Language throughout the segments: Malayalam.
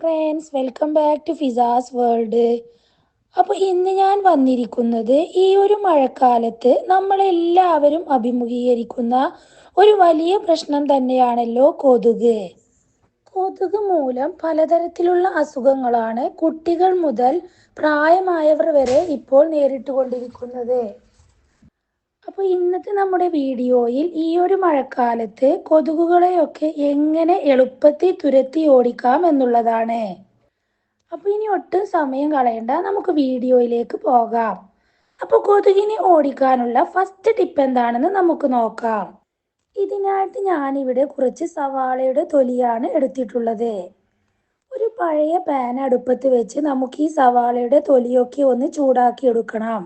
Friends welcome back to Fiza's world അപ്പോൾ ഇന്ന് ഞാൻ വന്നിരിക്കുന്നത് ഈ ഒരു മഴക്കാലത്ത് നമ്മളെല്ലാവരും അഭിമുഖീകരിക്കുന്ന ഒരു വലിയ പ്രശ്നം തന്നെയാണല്ലോ കൊതുക്. കൊതുക് മൂലം പലതരത്തിലുള്ള അസുഖങ്ങളാണ് കുട്ടികൾ മുതൽ പ്രായമായവർ വരെ ഇപ്പോൾ നേരിട്ടുകൊണ്ടിരിക്കുന്നത്. അപ്പോൾ ഇന്നത്തെ നമ്മുടെ വീഡിയോയിൽ ഈ ഒരു മഴക്കാലത്ത് കൊതുകുകളെയൊക്കെ എങ്ങനെ എളുപ്പത്തിൽ തുരത്തി ഓടിക്കാം എന്നുള്ളതാണ്. അപ്പോൾ ഇനി ഒട്ടും സമയം കളയണ്ട നമുക്ക് വീഡിയോയിലേക്ക് പോകാം. അപ്പോൾ കൊതുകിനെ ഓടിക്കാനുള്ള ഫസ്റ്റ് ടിപ്പ് എന്താണെന്ന് നമുക്ക് നോക്കാം. ഇതിനായിട്ട് ഞാനിവിടെ കുറച്ച് സവാളയുടെ തൊലിയാണ് എടുത്തിട്ടുള്ളത്. ഒരു പഴയ പാൻ അടുപ്പത്ത് വെച്ച് നമുക്ക് ഈ സവാളയുടെ തൊലിയൊക്കെ ഒന്ന് ചൂടാക്കി എടുക്കണം.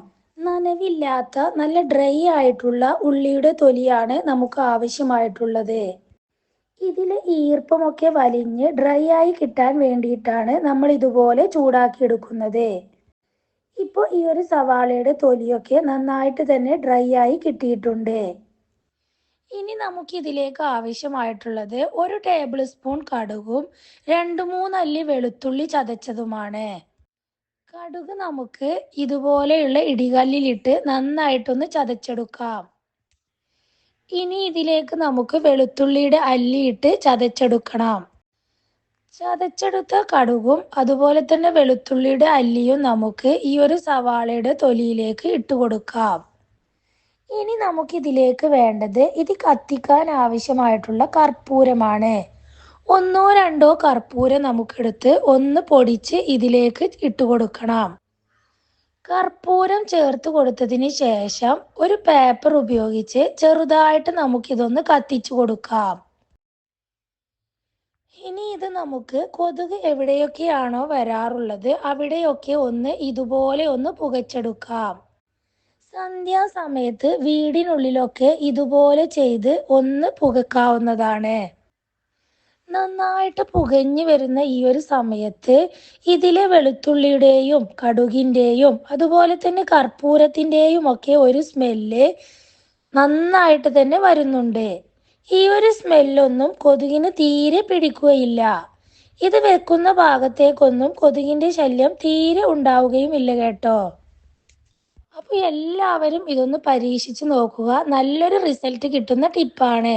നനവില്ലാത്ത നല്ല ഡ്രൈ ആയിട്ടുള്ള ഉള്ളിയുടെ തൊലിയാണ് നമുക്ക് ആവശ്യമായിട്ടുള്ളത്. ഇതിൽ ഈർപ്പമൊക്കെ വലിഞ്ഞ് ഡ്രൈ ആയി കിട്ടാൻ വേണ്ടിയിട്ടാണ് നമ്മൾ ഇതുപോലെ ചൂടാക്കി എടുക്കുന്നത് ഇപ്പോൾ ഈ ഒരു സവാളയുടെ തൊലിയൊക്കെ നന്നായിട്ട് തന്നെ ഡ്രൈ ആയി കിട്ടിയിട്ടുണ്ട്. ഇനി നമുക്ക് ഇതിലേക്ക് ആവശ്യമായിട്ടുള്ളത് ഒരു ടേബിൾ സ്പൂൺ കടുകും രണ്ട് മൂന്നല്ലി വെളുത്തുള്ളി ചതച്ചതുമാണ്. കടുക് നമുക്ക് ഇതുപോലെയുള്ള ഇടികല്ലിലിട്ട് നന്നായിട്ടൊന്ന് ചതച്ചെടുക്കാം. ഇനി ഇതിലേക്ക് നമുക്ക് വെളുത്തുള്ളിയുടെ അല്ലിയിട്ട് ചതച്ചെടുക്കണം. ചതച്ചെടുത്ത കടുകും അതുപോലെ തന്നെ വെളുത്തുള്ളിയുടെ അല്ലിയും നമുക്ക് ഈ ഒരു സവാളയുടെ തൊലിയിലേക്ക് ഇട്ട് കൊടുക്കാം. ഇനി നമുക്കിതിലേക്ക് വേണ്ടത് ഇത് കത്തിക്കാൻ ആവശ്യമായിട്ടുള്ള കർപ്പൂരമാണ്. ഒന്നോ രണ്ടോ കർപ്പൂരം നമുക്കെടുത്ത് ഒന്ന് പൊടിച്ച് ഇതിലേക്ക് ഇട്ട് കൊടുക്കണം കർപ്പൂരം ചേർത്ത് കൊടുത്തതിന് ശേഷം ഒരു പേപ്പർ ഉപയോഗിച്ച് ചെറുതായിട്ട് നമുക്കിതൊന്ന് കത്തിച്ചു കൊടുക്കാം. ഇനി ഇത് നമുക്ക് കൊതുക് എവിടെയൊക്കെയാണോ വരാറുള്ളത് അവിടെയൊക്കെ ഒന്ന് ഇതുപോലെ ഒന്ന് പുകച്ചെടുക്കാം. സന്ധ്യാസമയത്ത് വീടിനുള്ളിലൊക്കെ ഇതുപോലെ ചെയ്ത് ഒന്ന് പുകക്കാവുന്നതാണ്. നന്നായിട്ട് പുകഞ്ഞു വരുന്ന ഈ ഒരു സമയത്ത് ഇതിലെ വെളുത്തുള്ളിയുടെയും കടുകിന്റെയും അതുപോലെ തന്നെ കർപ്പൂരത്തിന്റെയും ഒക്കെ ഒരു സ്മെല്ല് നന്നായിട്ട് തന്നെ വരുന്നുണ്ട്. ഈ ഒരു സ്മെല്ലൊന്നും കൊതുകിന് തീരെ പിടിക്കുകയില്ല. ഇത് വെക്കുന്ന ഭാഗത്തേക്കൊന്നും കൊതുകിന്റെ ശല്യം തീരെ ഉണ്ടാവുകയും ഇല്ല കേട്ടോ. അപ്പോൾ എല്ലാവരും ഇതൊന്ന് പരീക്ഷിച്ച് നോക്കുക. നല്ലൊരു റിസൾട്ട് കിട്ടുന്ന ടിപ്പാണ്.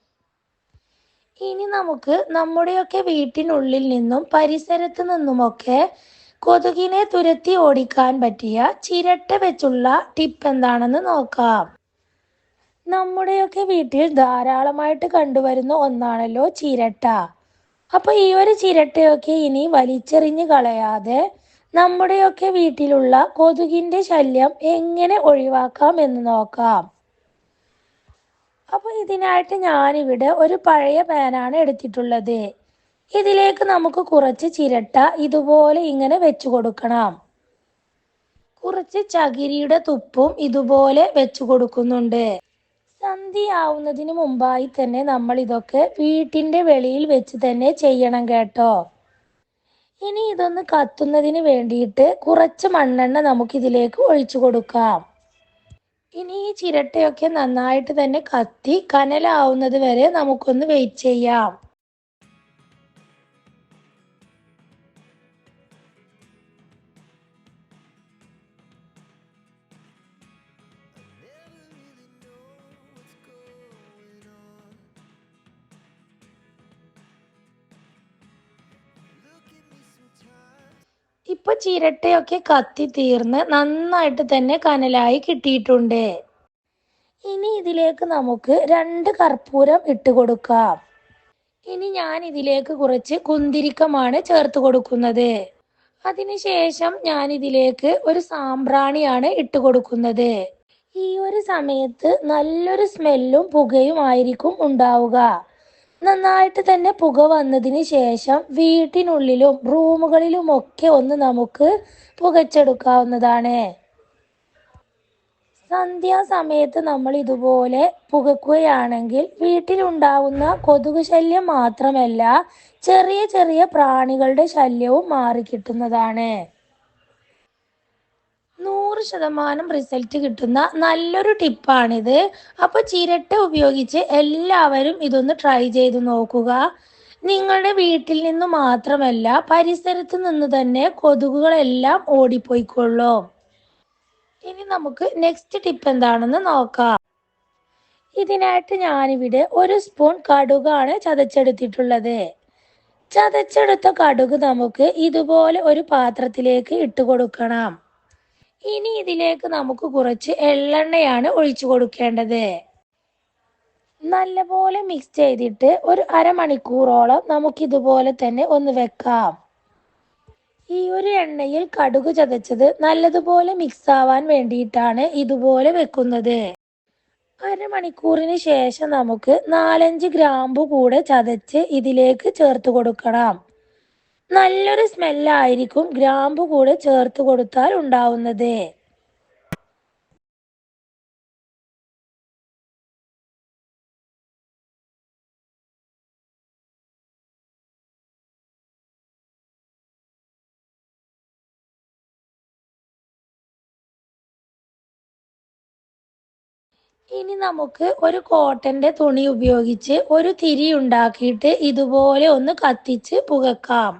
ഇനി നമുക്ക് നമ്മുടെയൊക്കെ വീട്ടിനുള്ളിൽ നിന്നും പരിസരത്ത് നിന്നുമൊക്കെ കൊതുകിനെ തുരത്തി ഓടിക്കാൻ പറ്റിയ ചിരട്ട വെച്ചുള്ള ടിപ്പ് എന്താണെന്ന് നോക്കാം. നമ്മുടെയൊക്കെ വീട്ടിൽ ധാരാളമായിട്ട് കണ്ടുവരുന്ന ഒന്നാണല്ലോ ചിരട്ട. അപ്പൊ ഈ ഒരു ചിരട്ടയൊക്കെ ഇനി വലിച്ചെറിഞ്ഞു കളയാതെ നമ്മുടെയൊക്കെ വീട്ടിലുള്ള കൊതുകിന്റെ ശല്യം എങ്ങനെ ഒഴിവാക്കാം എന്ന് നോക്കാം. അപ്പോൾ ഇതിനായിട്ട് ഞാനിവിടെ ഒരു പഴയ പാനാണ് എടുത്തിട്ടുള്ളത്. ഇതിലേക്ക് നമുക്ക് കുറച്ച് ചിരട്ട ഇതുപോലെ ഇങ്ങനെ വെച്ചു കൊടുക്കണം. കുറച്ച് ചകിരിയുടെ തുപ്പും ഇതുപോലെ വെച്ചു കൊടുക്കുന്നുണ്ട്. സന്ധ്യയാവുന്നതിന് മുമ്പായി തന്നെ നമ്മൾ ഇതൊക്കെ വീട്ടിന്റെ വെളിയിൽ വെച്ച് തന്നെ ചെയ്യണം കേട്ടോ. ഇനി ഇതൊന്ന് കത്തുന്നതിന് വേണ്ടിയിട്ട് കുറച്ച് മണ്ണെണ്ണ നമുക്ക് ഇതിലേക്ക് ഒഴിച്ചു കൊടുക്കാം. ഇനി ഈ ചിരട്ടയൊക്കെ നന്നായിട്ട് തന്നെ കത്തി കനലാവുന്നത് വരെ നമുക്കൊന്ന് വെയിറ്റ് ചെയ്യാം. ഇപ്പൊ ചിരട്ടയൊക്കെ കത്തി തീർന്ന് നന്നായിട്ട് തന്നെ കനലായി കിട്ടിയിട്ടുണ്ട്. ഇനി ഇതിലേക്ക് നമുക്ക് രണ്ട് കർപ്പൂരം ഇട്ട് കൊടുക്കാം. ഇനി ഞാൻ ഇതിലേക്ക് കുറച്ച് കുന്തിരിക്കമാണ് ചേർത്ത് കൊടുക്കുന്നത്. അതിനുശേഷം ഞാൻ ഇതിലേക്ക് ഒരു സാമ്പ്രാണിയാണ് ഇട്ട് കൊടുക്കുന്നത്. ഈ ഒരു സമയത്ത് നല്ലൊരു സ്മെല്ലും പുകയും ആയിരിക്കും ഉണ്ടാവുക. നന്നായിട്ട് തന്നെ പുക വന്നതിന് ശേഷം വീട്ടിനുള്ളിലും റൂമുകളിലും ഒക്കെ ഒന്ന് നമുക്ക് പുകച്ചെടുക്കാവുന്നതാണ്. സന്ധ്യാസമയത്ത് നമ്മൾ ഇതുപോലെ പുകക്കുകയാണെങ്കിൽ വീട്ടിലുണ്ടാവുന്ന കൊതുക് ശല്യം മാത്രമല്ല ചെറിയ ചെറിയ പ്രാണികളുടെ ശല്യവും മാറിക്കിട്ടുന്നതാണ്. നൂറ് ശതമാനം റിസൾട്ട് കിട്ടുന്ന നല്ലൊരു ടിപ്പാണിത് അപ്പോൾ ചിരട്ട ഉപയോഗിച്ച് എല്ലാവരും ഇതൊന്ന് ട്രൈ ചെയ്ത് നോക്കുക. നിങ്ങളുടെ വീട്ടിൽ നിന്ന് മാത്രമല്ല പരിസരത്ത് നിന്ന് തന്നെ കൊതുകുകളെല്ലാം ഓടിപ്പോയിക്കൊള്ളോ. ഇനി നമുക്ക് നെക്സ്റ്റ് ടിപ്പ് എന്താണെന്ന് നോക്കാം. ഇതിനായിട്ട് ഞാനിവിടെ ഒരു സ്പൂൺ കടുകാണ് ചതച്ചെടുത്തിട്ടുള്ളത്. ചതച്ചെടുത്ത കടുക് നമുക്ക് ഇതുപോലെ ഒരു പാത്രത്തിലേക്ക് ഇട്ട് കൊടുക്കണം. ഇനി ഇതിലേക്ക് നമുക്ക് കുറച്ച് എള്ളെണ്ണയാണ് ഒഴിച്ചു കൊടുക്കേണ്ടത്. നല്ലപോലെ മിക്സ് ചെയ്തിട്ട് ഒരു അരമണിക്കൂറോളം നമുക്കിതുപോലെ തന്നെ ഒന്ന് വെക്കാം. ഈ ഒരു എണ്ണയിൽ കടുക് ചതച്ചത് നല്ലതുപോലെ മിക്സ് ആവാൻ വേണ്ടിയിട്ടാണ് ഇതുപോലെ വെക്കുന്നത്. അരമണിക്കൂറിന് ശേഷം നമുക്ക് നാലഞ്ച് ഗ്രാമ്പു കൂടെ ചതച്ച് ഇതിലേക്ക് ചേർത്ത് കൊടുക്കണം. നല്ലൊരു സ്മെല്ലായിരിക്കും ഗ്രാമ്പു കൂടെ ചേർത്ത് കൊടുത്താൽ ഉണ്ടാവുന്നത്. ഇനി നമുക്ക് ഒരു കോട്ടന്റെ തുണി ഉപയോഗിച്ച് ഒരു തിരി ഉണ്ടാക്കിയിട്ട് ഇതുപോലെ ഒന്ന് കത്തിച്ച് പുകക്കാം.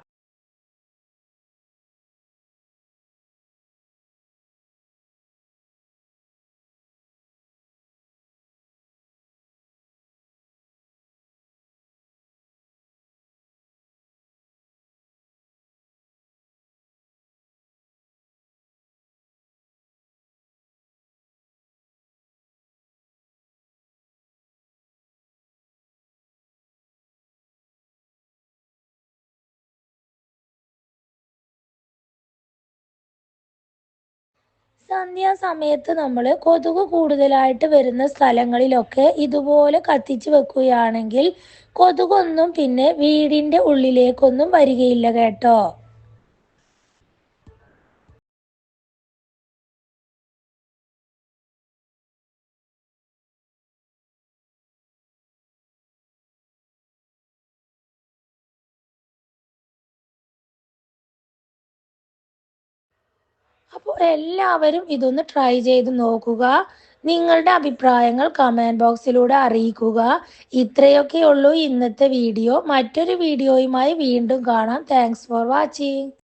സന്ധ്യാസമയത്ത് നമ്മൾ കൊതുക് കൂടുതലായിട്ട് വരുന്ന സ്ഥലങ്ങളിലൊക്കെ ഇതുപോലെ കത്തിച്ച് വെക്കുകയാണെങ്കിൽ കൊതുകൊന്നും പിന്നെ വീടിന്റെ ഉള്ളിലേക്കൊന്നും വരികയില്ല കേട്ടോ. അപ്പോൾ എല്ലാവരും ഇതൊന്ന് ട്രൈ ചെയ്ത് നോക്കുക. നിങ്ങളുടെ അഭിപ്രായങ്ങൾ കമന്റ് ബോക്സിലൂടെ അറിയിക്കുക. ഇത്രയൊക്കെയുള്ളൂ ഇന്നത്തെ വീഡിയോ മറ്റൊരു വീഡിയോയുമായി വീണ്ടും കാണാം. Thanks for watching